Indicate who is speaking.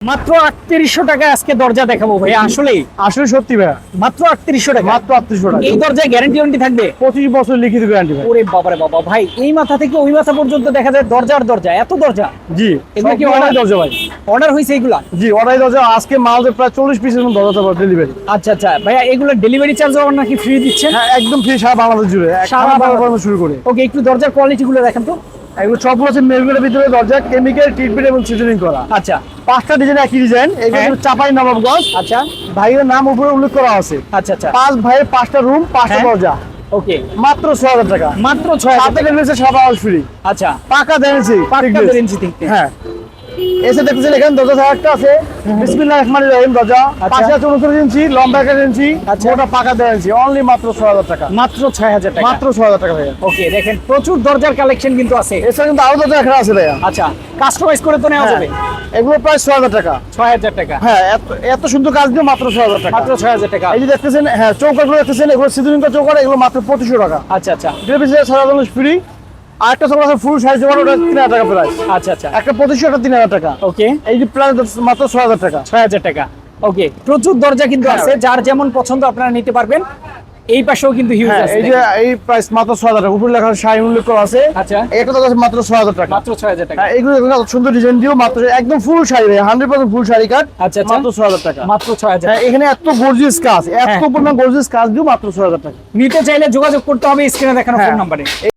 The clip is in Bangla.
Speaker 1: মাত্র আটত্রিশশো টাকা আজকে দরজা দেখাবো ভাই। আসলে
Speaker 2: আসলে সত্যি ভাইয়া
Speaker 1: মাত্র আটত্রিশশো টাকা।
Speaker 2: মাত্র আটত্রিশশো টাকা।
Speaker 1: এই দরজায় গ্যারান্টি ওয়ারেন্টি থাকবে?
Speaker 2: পঁচিশ বছর লিখিত গ্যারান্টি ভাই।
Speaker 1: ওরে বাবারে বাবা ভাই এই মাথা থেকে ওই মাথা পর্যন্ত দেখা যায় দরজার দরজা এত দরজা?
Speaker 2: জি
Speaker 1: এগুলো কি
Speaker 2: অর্ডার দরজা ভাই।
Speaker 1: অর্ডার হয়েছে এগুলা?
Speaker 2: জি অর্ডার দরজা আজকে মালদের প্রায় চল্লিশ পিসের মতো দরজা ডেলিভারি
Speaker 1: আচ্ছা আচ্ছা। ভাইয়া এগুলো ডেলিভারি চার্জ নাকি ফ্রি দিচ্ছেন?
Speaker 2: হ্যাঁ একদম ফ্রি সারা বাংলাদেশ জুড়ে।
Speaker 1: সারা। বাংলাদেশ।
Speaker 2: শুরু করে।
Speaker 1: ওকে একটু দরজার কোয়ালিটি গুলো দেখেন তো।
Speaker 2: এগুলো সবগুলো আছে মেরুনের ভিতরে দরজা কেমিক্যাল ট্রিটমেন্ট এবং সিজনিং করা।
Speaker 1: আচ্ছা
Speaker 2: পাঁচটা ডিজাইন একই ডিজাইন এগুলো
Speaker 1: হ্যাঁ।
Speaker 2: চাপাই নবাবগঞ্জ।
Speaker 1: আচ্ছা।
Speaker 2: ভাইয়ের নাম উপরে উল্লেখ করা আছে।
Speaker 1: আচ্ছা আচ্ছা।
Speaker 2: পাঁচ ভাইয়ের পাঁচটা রুম পাঁচটা
Speaker 1: হ্যাঁ।
Speaker 2: দরজা।
Speaker 1: ওকে
Speaker 2: মাত্র ছ হাজার টাকা।
Speaker 1: মাত্র ছয় হাজার টাকা।
Speaker 2: ডেলিভারি সাদা ফ্রি
Speaker 1: আচ্ছা।
Speaker 2: পাকা
Speaker 1: দেন বেরেন্সি থেকে
Speaker 2: হ্যাঁ। এসে দেখতেছেন এখানে দরজা একটা আছে। বিসমিল্লাহ রহমান রহিম
Speaker 1: আচ্ছা।
Speaker 2: পাশে আছে উনত্রিশ ইঞ্চি লম্বা একটা ইঞ্চি
Speaker 1: আচ্ছা।
Speaker 2: মোটা পাকা দেড় ইঞ্চি অনলি মাত্র ছ হাজার টাকা।
Speaker 1: মাত্র ছয় হাজার টাকা।
Speaker 2: মাত্র ছ হাজার টাকা ভাইয়া।
Speaker 1: ওকে দেখেন প্রচুর দরজার কালেকশন কিন্তু আছে।
Speaker 2: এছাড়া কিন্তু আরও দরজা এখানে আছে ভাইয়া।
Speaker 1: আচ্ছা কাস্টমাইজ করে তো নেওয়া
Speaker 2: হ্যাঁ।
Speaker 1: যাবে।
Speaker 2: এগুলো প্রায় ছ হাজার টাকা।
Speaker 1: ছয় হাজার টাকা।
Speaker 2: হ্যাঁ এত- সুন্দর কাজ দিয়ে মাত্র ছ হাজার টাকা।
Speaker 1: মাত্র ছয় হাজার টাকা।
Speaker 2: এই যে দেখতেছেন হ্যাঁ চৌকাগুলো দেখতেছেন এগুলো সিজনিং চৌকার এগুলো মাত্র পঁচিশশো টাকা।
Speaker 1: আচ্ছা আচ্ছা।
Speaker 2: ডেলিভারি সারা ফ্রি আর একটা চৌকা আছে ফুল সাইজ ওটা তিন হাজার টাকা প্রাইস
Speaker 1: আচ্ছা আচ্ছা।
Speaker 2: একটা পঁচিশশো একটা তিন হাজার টাকা।
Speaker 1: ওকে
Speaker 2: এই যে মাত্র ছ হাজার টাকা।
Speaker 1: ছয় হাজার টাকা। ওকে প্রচুর দরজা কিন্তু
Speaker 2: হ্যাঁ।
Speaker 1: আছে যার যেমন পছন্দ আপনারা নিতে পারবেন এই পাশেও কিন্তু হিউজ
Speaker 2: হ্যাঁ
Speaker 1: আছে
Speaker 2: এই যে এই প্রাইস মাত্র ছ হাজার টাকা। উপরে লেখা উল্লেখ করা আছে।
Speaker 1: আচ্ছা।
Speaker 2: দাম মাত্র ছ হাজার টাকা।
Speaker 1: মাত্র ছয় হাজার টাকা।
Speaker 2: হ্যাঁ এইগুলো দেখুন সুন্দর ডিজাইন দিও মাত্র একদম full sari hundred percent full sari cut
Speaker 1: আচ্ছা, আচ্ছা।
Speaker 2: মাত্র ছ হাজার টাকা।
Speaker 1: মাত্র ছয় হাজার
Speaker 2: হ্যাঁ এখানে এত গর্জিয়াস কাজ এত। পরিমাণ গর্জিয়াস কাজ দিও মাত্র ছ হাজার টাকা।
Speaker 1: নিতে চাইলে যোগাযোগ করতে হবে স্ক্রিনে দেখানো ফোন। নাম্বারে